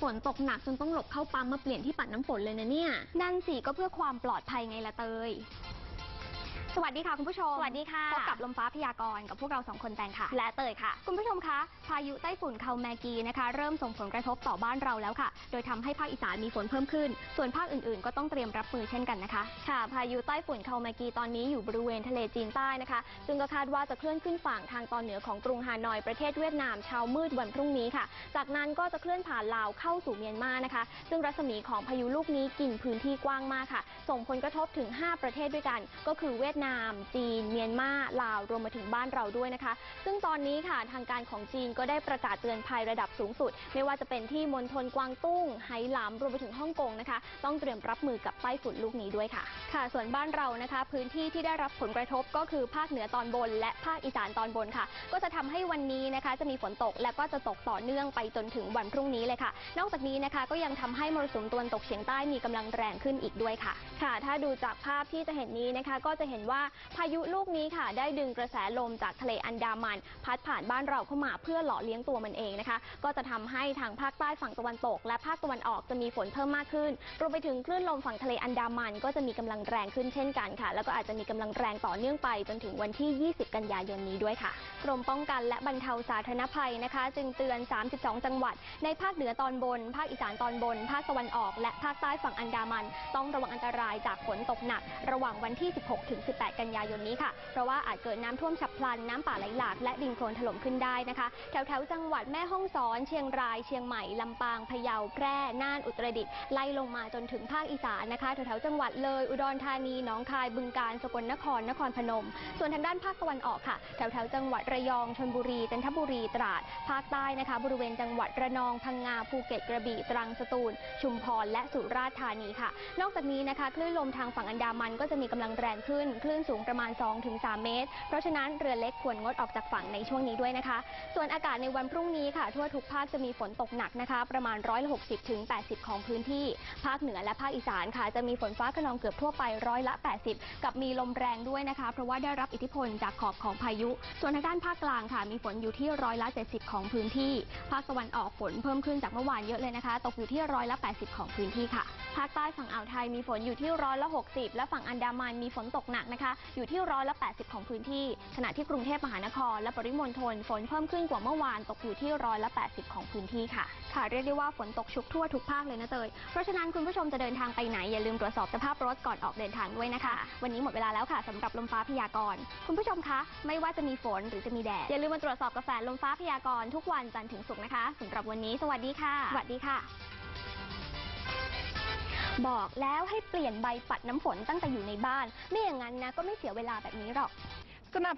ฝนตกหนักจนต้องหลบเข้าปั๊มมาเปลี่ยนที่ปัดน้ำฝนเลยนะเนี่ย นั่นสิก็เพื่อความปลอดภัยไงละเตย สวัสดีค่ะคุณผู้ชม สวัสดีค่ะ พบกับลมฟ้าพยากรณ์กับพวกเราสองคนแตงค่ะ และเตยค่ะ คุณผู้ชมคะ พายุไต้ฝุ่นคาแมกีนะคะ เริ่มส่งผลกระทบต่อบ้านเราแล้วค่ะ โดยทำให้ภาคอีสานมีฝนเพิ่มขึ้น ส่วนภาคอื่นๆ ก็ต้องเตรียมรับมือเช่นกันนะคะ ค่ะ พายุใต้ฝุ่นคามากีตอนนี้อยู่บริเวณทะเลจีนใต้นะคะ ซึ่งก็คาดว่าจะเคลื่อนขึ้นฝั่งทางตอนเหนือของกรุงฮานอยประเทศเวียดนามเช้ามืดวันพรุ่งนี้ค่ะ จากนั้นก็จะเคลื่อนผ่านลาวเข้าสู่เมียนมานะคะ ซึ่งรัศมีของพายุลูกนี้กินพื้นที่กว้างมากค่ะ ส่งผลกระทบถึง 5 ประเทศด้วยกัน ก็คือเวียดนามาม จีน เมียนมาลาวรวมมาถึงบ้านเราด้วยนะคะ ซึ่งตอนนี้ค่ะทางการของจีนก็ได้ประกาศเตือนภัยระดับสูงสุด ไม่ว่าจะเป็นที่มณฑลกวางตุ้งไหหลำรวมไปถึงฮ่องกงนะคะ ต้องเตรียมรับมือกับไต้ฝุ่นลูกนี้ด้วยค่ะ ค่ะ ส่วนบ้านเรานะคะ พื้นที่ที่ได้รับผลกระทบก็คือภาคเหนือตอนบน และภาคอีสานตอนบนค่ะ ก็จะทำให้วันนี้นะคะ จะมีฝนตกและก็จะตกต่อเนื่องไปจนถึงวันพรุ่งนี้เลยค่ะ นอกจากนี้นะคะก็ยังทำให้มรสุมตะวันตกเฉียงใต้มีกำลังแรงขึ้นอีกด้วยค่ะ ค่ะ ถ้าดูจากภาพที่จะเห็นนี้นะคะ ก็จะเห็นว่าพายุลูกนี้ค่ะได้ดึงกระแสลมจากทะเลอันดามัน พัดผ่านบ้านเราเข้ามาเพื่อหล่อเลี้ยงตัวมันเองนะคะ ก็จะทำให้ทางภาคใต้ฝั่งตะวันตก และภาคตะวันออกจะมีฝนเพิ่มมากขึ้นรวมไปถึงคลื่นลมฝั่งทะเลอันดามัน ก็จะมีกำลังแรงขึ้นเช่นกันค่ะ แล้วก็อาจจะมีกำลังแรงต่อเนื่องไป จนถึงวันที่ 20 กันยายนนี้ด้วยค่ะกรมป้องกันและบรรเทาสาธารณภัยนะคะ จึงเตือน 32 จังหวัด ในภาคเหนือตอนบน ภาคอีสานตอนบน ภาคตะวันออก และภาคใต้ฝั่งอันดามัน ต้องระวังอันตรายจากฝนตกหนัก ระหว่างวันที่ 16 ถึง18 กันยายนนี้ค่ะ เพราะว่าอาจเกิดน้ำท่วมฉับพลัน น้ำป่าไหลหลาก และดินโคลนถล่มขึ้นได้นะคะ แถวแถวจังหวัดแม่ฮ่องสอน เชียงราย เชียงใหม่ ลำปาง พะเยา แพร่ น่าน อุตรดิตถ์ ไล่ลงมาจนถึงภาคอีสานนะคะ แถวแถวจังหวัดเลย อุดรธานี หนองคาย บึงกาฬ สกลนคร นครพนม ส่วนทางด้านภาคตะวันออกค่ะ แถวแถวจังหวัดระยอง ชลบุรี จันทบุรี ตราด ภาคใต้นะคะ บริเวณจังหวัดระนอง พังงา ภูเก็ต กระบี่ ตรัง สตูล ชุมพร และสุราษฎร์ธานีค่ะ นอกจากนี้นะคะ คลื่นลมทางฝั่งอันดามันก็จะมีกำลังแรงขึ้นลื่นสูงประมาณ 2-3 เมตร เพราะฉะนั้นเรือเล็กควรงดออกจากฝั่งในช่วงนี้ด้วยนะคะ ส่วนอากาศในวันพรุ่งนี้ค่ะ ทั่วทุกภาคจะมีฝนตกหนักนะคะ ประมาณ160ถึง80ของพื้นที่ ภาคเหนือและภาคอีสานค่ะ จะมีฝนฟ้าขนองเกือบทั่วไปร้อยละ 80 กับมีลมแรงด้วยนะคะ เพราะว่าได้รับอิทธิพลจากขอบของพายุ ส่วนทางด้านภาคกลางค่ะ มีฝนอยู่ที่ร้อยละ 70 ของพื้นที่ ภาคตะวันออกฝนเพิ่มขึ้นจากเมื่อวานเยอะเลยนะคะ ตกอยู่ที่ร้อยละ 80 ของพื้นที่ค่ะ ภาคใต้ฝั่งอ่าวไทยมีฝนอยู่ที่ร้อยละ 60 และฝั่งอันดามันมีฝนตกหนักนะคะ อยู่ที่ร้อยละ 80 ของพื้นที่ ขณะที่กรุงเทพมหานคร และปริมณฑลฝนเพิ่มขึ้นกว่าเมื่อวานตกอยู่ที่ร้อยละ 80 ของพื้นที่ค่ะ ค่ะเรียกได้ว่าฝนตกชุกทั่วทุกภาคเลยนะเตย เพราะฉะนั้นคุณผู้ชมจะเดินทางไปไหนอย่าลืมตรวจสอบสภาพรถก่อนออกเดินทางด้วยนะคะ วันนี้หมดเวลาแล้วค่ะสำหรับลมฟ้าพยากรณ์คุณผู้ชมคะไม่ว่าจะมีฝนหรือจะมีแดดอย่าลืมมาตรวจสอบกาแฟลมฟ้าพยากรณ์ทุกวันจันทร์ถึงศุกร์นะคะสำหรับวันนี้ สวัสดีค่ะสวัสดีค่ะ บอกแล้วให้เปลี่ยนใบปัดน้ำฝนตั้งแต่อยู่ในบ้าน ไม่อย่างนั้นนะก็ไม่เสียเวลาแบบนี้หรอก สนับ